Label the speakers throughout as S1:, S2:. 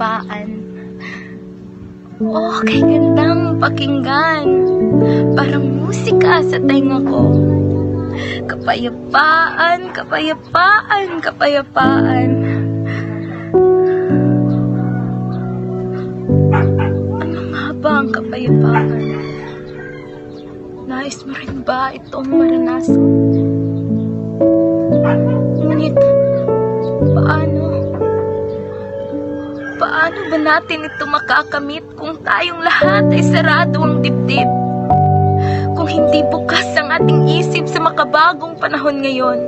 S1: kapayapaan. Okay, gandang pakinggan. Parang musika sa tenga ko. Kapayapaan, kapayapaan, kapayapaan. Ano nga ba ang kapayapaan? Nais mo rin ba itong maranasan? Ngunit, paano? Paano ba natin ito makakamit kung tayong lahat ay sarado ang dibdib? Kung hindi bukas ang ating isip sa makabagong panahon ngayon?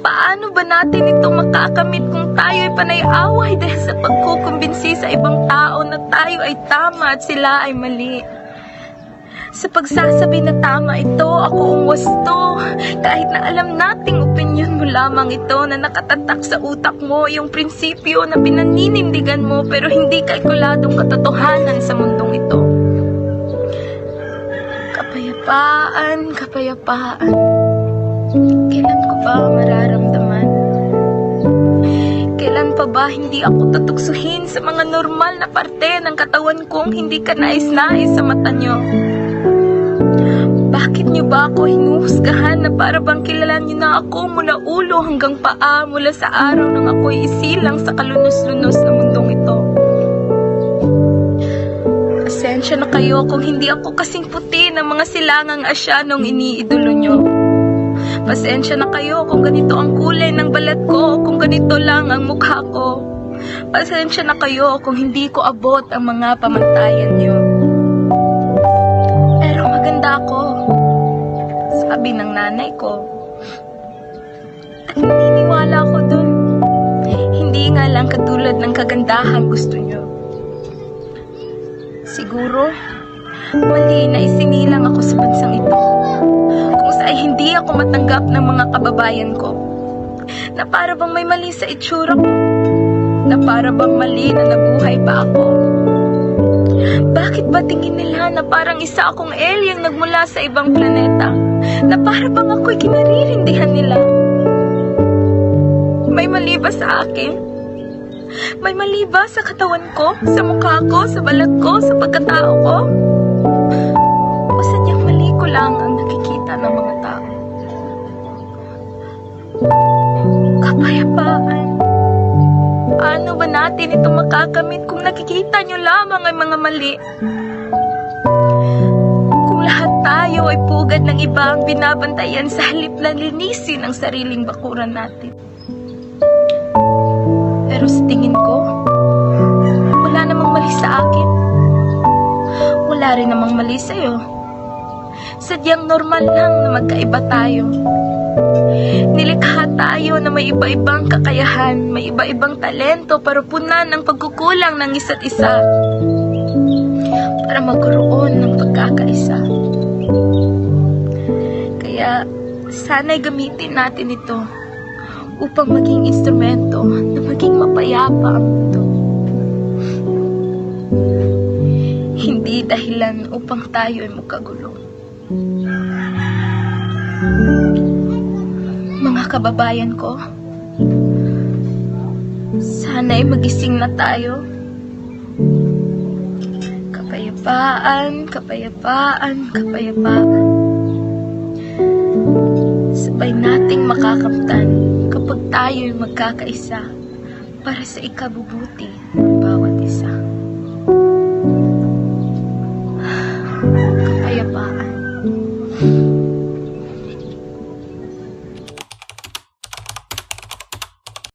S1: Paano ba natin ito makakamit kung tayo ay panay-away dahil sa pagkukumbinsi sa ibang tao na tayo ay tama at sila ay mali? Sa pagsasabi na tama ito, ako ang wasto. Kahit na alam nating opinion mo lamang ito na nakatatak sa utak mo yung prinsipyo na pinaninindigan mo pero hindi kalkuladong katotohanan sa mundong ito. Kapayapaan, kapayapaan. Kailan ko ba mararamdaman? Kailan pa ba hindi ako tutuksuhin sa mga normal na parte ng katawan kong hindi ka nais-nais sa mata nyo? Bakit niyo ba ako hinuhusgahan na para bang kilala niyo na ako mula ulo hanggang paa mula sa araw nang ako'y isilang sa kalunos-lunos na mundong ito? Pasensya na kayo kung hindi ako kasing puti ng mga silangang asyanong iniidolo nyo. Pasensya na kayo kung ganito ang kulay ng balat ko, kung ganito lang ang mukha ko. Pasensya na kayo kung hindi ko abot ang mga pamantayan niyo. Pero maganda ako. Sabi ng nanay ko. At naniniwala ako dun. Hindi nga lang katulad ng kagandahan gusto niyo. Siguro, mali na isinilang ako sa bansang ito. Kung sa ay hindi ako matanggap ng mga kababayan ko. Na para bang may mali sa itsura ko. Na para bang mali na nabuhay pa ako. Bakit ba tingin nila na parang isa akong alien nagmula sa ibang planeta? Na para bang ako'y kinaririndihan nila? May mali ba sa akin? May mali ba sa katawan ko, sa mukha ko, sa balat ko, sa pagkatao ko? Natin ito makakamit kung nakikita nyo lamang ang mga mali? Kung lahat tayo ay pugad ng iba ang binabantayan sa halip na linisin ang sariling bakuran natin. Pero sa tingin ko, wala namang mali sa akin. Wala rin namang mali sa'yo. Sadyang normal lang na magkaiba tayo. Nilikha tayo na may iba-ibang kakayahan, may iba-ibang talento para punan ang pagkukulang ng isa't isa. Para magkaroon ng pagkakaisa. Kaya, sana'y gamitin natin ito upang maging instrumento na maging mapayapa ang mundo. Hindi dahilan upang tayo ay magkagulo mga kababayan ko. Sana'y magising na tayo. Kapayapaan, kapayapaan, kapayapaan. Sabay nating makakamtan kapag tayo'y magkakaisa para sa ikabubuti ng bawat isa. Kapayapaan.